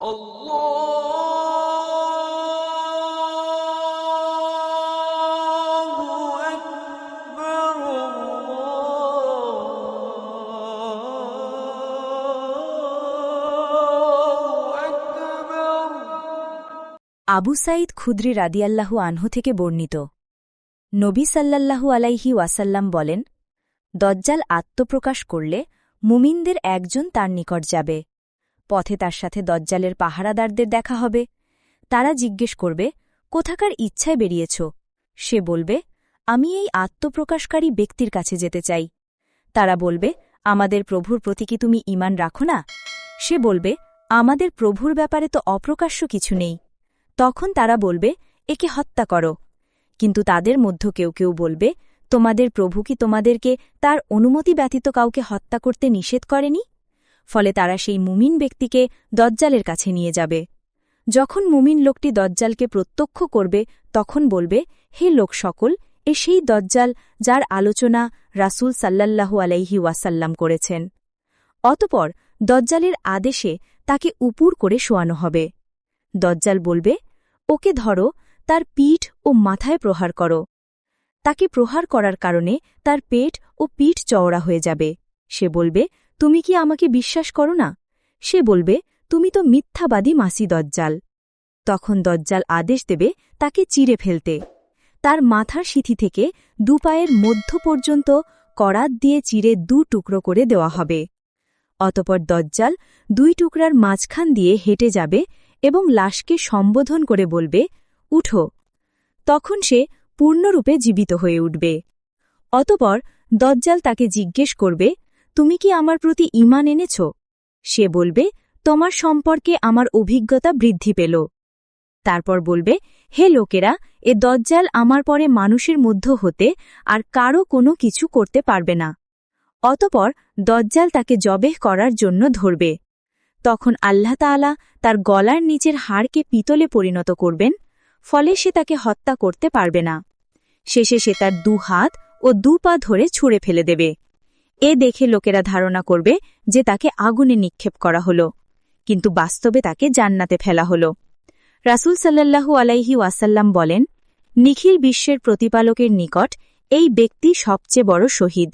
আবু সাঈদ খুদ্রি রাদিয়াল্লাহু আনহু থেকে বর্ণিত। নবী সাল্লাল্লাহু আলাইহি ওয়াসাল্লাম বলেন, দজ্জাল আত্মপ্রকাশ করলে মুমিনদের একজন তার নিকট যাবে। পথে তার সাথে দজ্জালের পাহারাদারদের দেখা হবে। তারা জিজ্ঞেস করবে, কোথাকার ইচ্ছায় বেরিয়েছ? সে বলবে, আমি এই আত্মপ্রকাশকারী ব্যক্তির কাছে যেতে চাই। তারা বলবে, আমাদের প্রভুর প্রতি কি তুমি ইমান রাখো না? সে বলবে, আমাদের প্রভুর ব্যাপারে তো অপ্রকাশ্য কিছু নেই। তখন তারা বলবে, একে হত্যা করো। কিন্তু তাদের মধ্য কেউ কেউ বলবে, তোমাদের প্রভু কি তোমাদেরকে তার অনুমতি ব্যতীত কাউকে হত্যা করতে নিষেধ করেনি? ফলে তারা সেই মুমিন ব্যক্তিকে দজ্জালের কাছে নিয়ে যাবে। যখন মুমিন লোকটি দজ্জালকে প্রত্যক্ষ করবে, তখন বলবে, হে লোক সকল, এ সেই দজ্জাল যার আলোচনা রাসূল সাল্লাল্লাহু আলাইহি ওয়াসাল্লাম করেছেন। অতপর দজ্জালের আদেশে তাকে উপুর করে শোয়ানো হবে। দজ্জাল বলবে, ওকে ধরো, তার পিঠ ও মাথায় প্রহার করো। তাকে প্রহার করার কারণে তার পেট ও পিঠ চওড়া হয়ে যাবে। সে বলবে তুমি কি আমাকে বিশ্বাস করো না? সে বলবে, তুমি তো মিথ্যাবাদী মাসি দজ্জাল। তখন দজ্জাল আদেশ দেবে তাকে চিরে ফেলতে। তার মাথার সিথি থেকে দুপায়ের মধ্য পর্যন্ত করাত দিয়ে চিরে দু টুকরো করে দেওয়া হবে। অতপর দজ্জাল দুই টুকরার মাঝখান দিয়ে হেঁটে যাবে এবং লাশকে সম্বোধন করে বলবে, উঠো। তখন সে পূর্ণরূপে জীবিত হয়ে উঠবে। অতপর দজ্জাল তাকে জিজ্ঞেস করবে তুমি কি আমার প্রতি ইমান এনেছ? সে বলবে, তোমার সম্পর্কে আমার অভিজ্ঞতা বৃদ্ধি পেল। তারপর বলবে, হে লোকেরা, এ দজ্জাল আমার পরে মানুষের মধ্য হতে আর কারও কোনো কিছু করতে পারবে না। অতপর দজ্জাল তাকে জবেহ করার জন্য ধরবে। তখন আল্লাহ তাআলা তার গলার নিচের হাড়কে পিতলে পরিণত করবেন, ফলে সে তাকে হত্যা করতে পারবে না। শেষে সে তার দু হাত ও দু পা ধরে ছুঁড়ে ফেলে দেবে। এ দেখে লোকেরা ধারণা করবে যে তাকে আগুনে নিক্ষেপ করা হল, কিন্তু বাস্তবে তাকে জান্নাতে ফেলা হল। রাসুল সাল্লাল্লাহু আলাইহি ওয়াসাল্লাম বলেন, নিখিল বিশ্বের প্রতিপালকের নিকট এই ব্যক্তি সবচেয়ে বড় শহীদ।